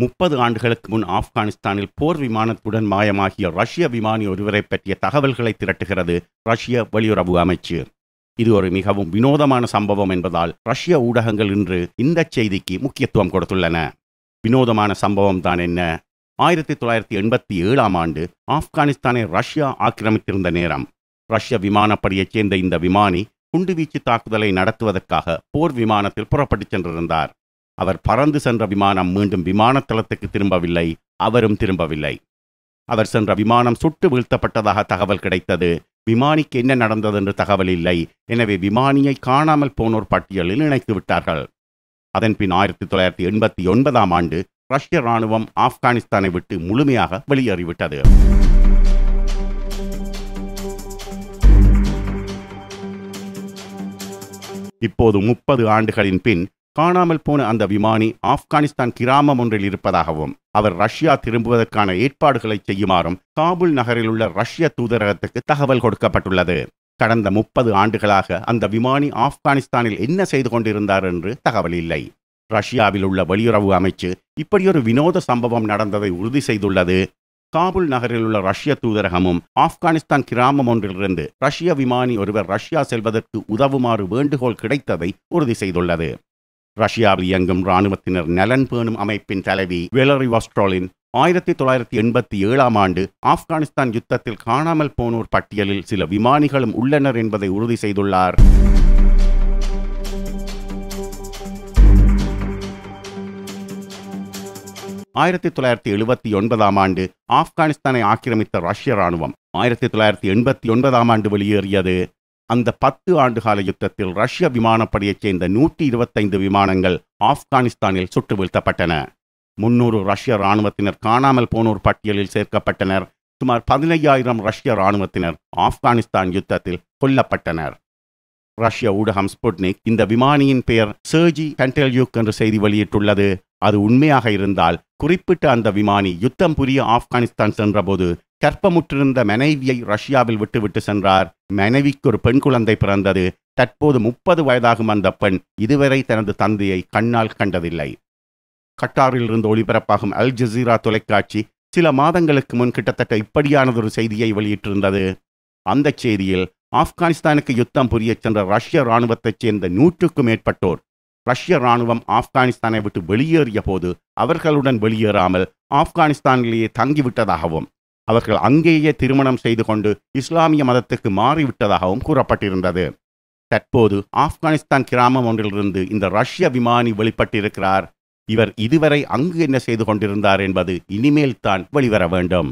முப்பது ஆண்டுகளுக்கு முன் ஆப்கானிஸ்தானில் போர் விமானத்துடன் மாயமாகிய ரஷ்ய விமானி ஒருவரை பற்றிய தகவல்களை திரட்டுகிறது ரஷ்ய வெளியுறவு அமைச்சு. இது ஒரு மிகவும் வினோதமான சம்பவம் என்பதால் ரஷ்ய ஊடகங்கள் இன்று இந்த செய்திக்கு முக்கியத்துவம் கொடுத்துள்ளன. வினோதமான சம்பவம் தான் என்ன? ஆயிரத்தி தொள்ளாயிரத்தி எண்பத்தி ஏழாம் ஆண்டு ஆப்கானிஸ்தானை ரஷ்யா ஆக்கிரமித்திருந்த நேரம். ரஷ்ய விமானப்படையைச் சேர்ந்த இந்த விமானி குண்டுவீச்சு தாக்குதலை நடத்துவதற்காக போர் விமானத்தில் புறப்பட்டுச் சென்றிருந்தார். அவர் பறந்து சென்ற விமானம் மீண்டும் விமானத்தளத்துக்கு திரும்பவில்லை. அவரும் திரும்பவில்லை. அவர் சென்ற விமானம் சுட்டு வீழ்த்தப்பட்டதாக தகவல் கிடைத்தது. விமானிக்கு என்ன நடந்தது என்று தகவல் இல்லை. எனவே விமானியை காணாமல் போனோர் பட்டியலில் இணைத்து விட்டார்கள். அதன்பின் ஆயிரத்தி தொள்ளாயிரத்தி எண்பத்தி ஒன்பதாம் ஆண்டு ரஷ்ய ராணுவம் ஆப்கானிஸ்தானை விட்டு முழுமையாக வெளியேறிவிட்டது. இப்போது முப்பது ஆண்டுகளின் பின் காணாமல் போன அந்த விமானி ஆப்கானிஸ்தான் கிராமம் ஒன்றில் இருப்பதாகவும் அவர் ரஷ்யா திரும்புவதற்கான ஏற்பாடுகளை செய்யுமாறும் காபுல் நகரில் உள்ள ரஷ்ய தூதரகத்துக்கு தகவல் கொடுக்கப்பட்டுள்ளது. கடந்த முப்பது ஆண்டுகளாக அந்த விமானி ஆப்கானிஸ்தானில் என்ன செய்து கொண்டிருந்தார் என்று தகவல் இல்லை. ரஷ்யாவில் உள்ள வெளியுறவு அமைச்சு இப்படியொரு வினோத சம்பவம் நடந்ததை உறுதி செய்துள்ளது. காபுல் நகரில் உள்ள ரஷ்ய தூதரகமும் ஆப்கானிஸ்தான் கிராமம் ஒன்றிலிருந்து ரஷ்ய விமானி ஒருவர் ரஷ்யா செல்வதற்கு உதவுமாறு வேண்டுகோள் கிடைத்ததை உறுதி செய்துள்ளது. ரஷ்யாவில் இயங்கும் இராணுவத்தினர் நலன் பேணும் அமைப்பின் தலைவி வெலரி வாஸ்ட்ராலின் ஆயிரத்தி தொள்ளாயிரத்தி எண்பத்தி ஏழாம் ஆண்டு ஆப்கானிஸ்தான் யுத்தத்தில் காணாமல் போனோர் பட்டியலில் சில விமானிகளும் உள்ளனர் என்பதை உறுதி செய்துள்ளார். ஆயிரத்தி தொள்ளாயிரத்தி எழுபத்தி ஒன்பதாம் ஆண்டு ஆப்கானிஸ்தானை ஆக்கிரமித்த ரஷ்ய ராணுவம் ஆயிரத்தி தொள்ளாயிரத்தி எண்பத்தி ஒன்பதாம் ஆண்டு வெளியேறியது. அந்த பத்து ஆண்டுகால யுத்தத்தில் ரஷ்ய விமானப்படையைச் சேர்ந்த நூற்றி இருபத்தைந்து விமானங்கள் ஆப்கானிஸ்தானில் சுட்டு வீழ்த்தப்பட்டன. முன்னூறு ரஷ்ய ராணுவத்தினர் காணாமல் போனோர் பட்டியலில் சேர்க்கப்பட்டனர். சுமார் பதினையாயிரம் ரஷ்ய ராணுவத்தினர் ஆப்கானிஸ்தான் யுத்தத்தில் கொல்லப்பட்டனர். ரஷ்ய ஊடகம் ஸ்புட்னிக் இந்த விமானியின் பெயர் சர்ஜி கண்டெல்யூக் என்று செய்தி வெளியிட்டுள்ளது. அது உண்மையாக இருந்தால் குறிப்பிட்ட அந்த விமானி யுத்தம் புரிய ஆப்கானிஸ்தான் சென்றபோது கற்பமுற்றிருந்த மனைவியை ரஷ்யாவில் விட்டுவிட்டு சென்றார். மனைவிக்கு ஒரு பெண் குழந்தை பிறந்தது. தற்போது முப்பது வயதாகும் அந்த பெண் இதுவரை தனது தந்தையை கண்ணால் கண்டதில்லை. கட்டாரில் இருந்து ஒளிபரப்பாகும் அல் ஜசீரா தொலைக்காட்சி சில மாதங்களுக்கு முன் கிட்டத்தட்ட இப்படியானதொரு செய்தியை வெளியிட்டிருந்தது. அந்த செய்தியில் ஆப்கானிஸ்தானுக்கு யுத்தம் புரியச் சென்ற ரஷ்ய இராணுவத்தைச் சேர்ந்த நூற்றுக்கும் மேற்பட்டோர் ரஷ்ய இராணுவம் ஆப்கானிஸ்தானை விட்டு வெளியேறிய போது அவர்களுடன் வெளியேறாமல் ஆப்கானிஸ்தானிலேயே தங்கிவிட்டதாகவும் அவர்கள் அங்கேயே திருமணம் செய்து கொண்டு இஸ்லாமிய மதத்துக்கு மாறிவிட்டதாகவும் கூறப்பட்டிருந்தது. தற்போது ஆப்கானிஸ்தான் கிராமம் ஒன்றிலிருந்து இந்த ரஷ்ய விமானி வெளிப்பட்டிருக்கிறார். இவர் இதுவரை அங்கு என்ன செய்து கொண்டிருந்தார் என்பது இனிமேல் தான் வெளிவர வேண்டும்.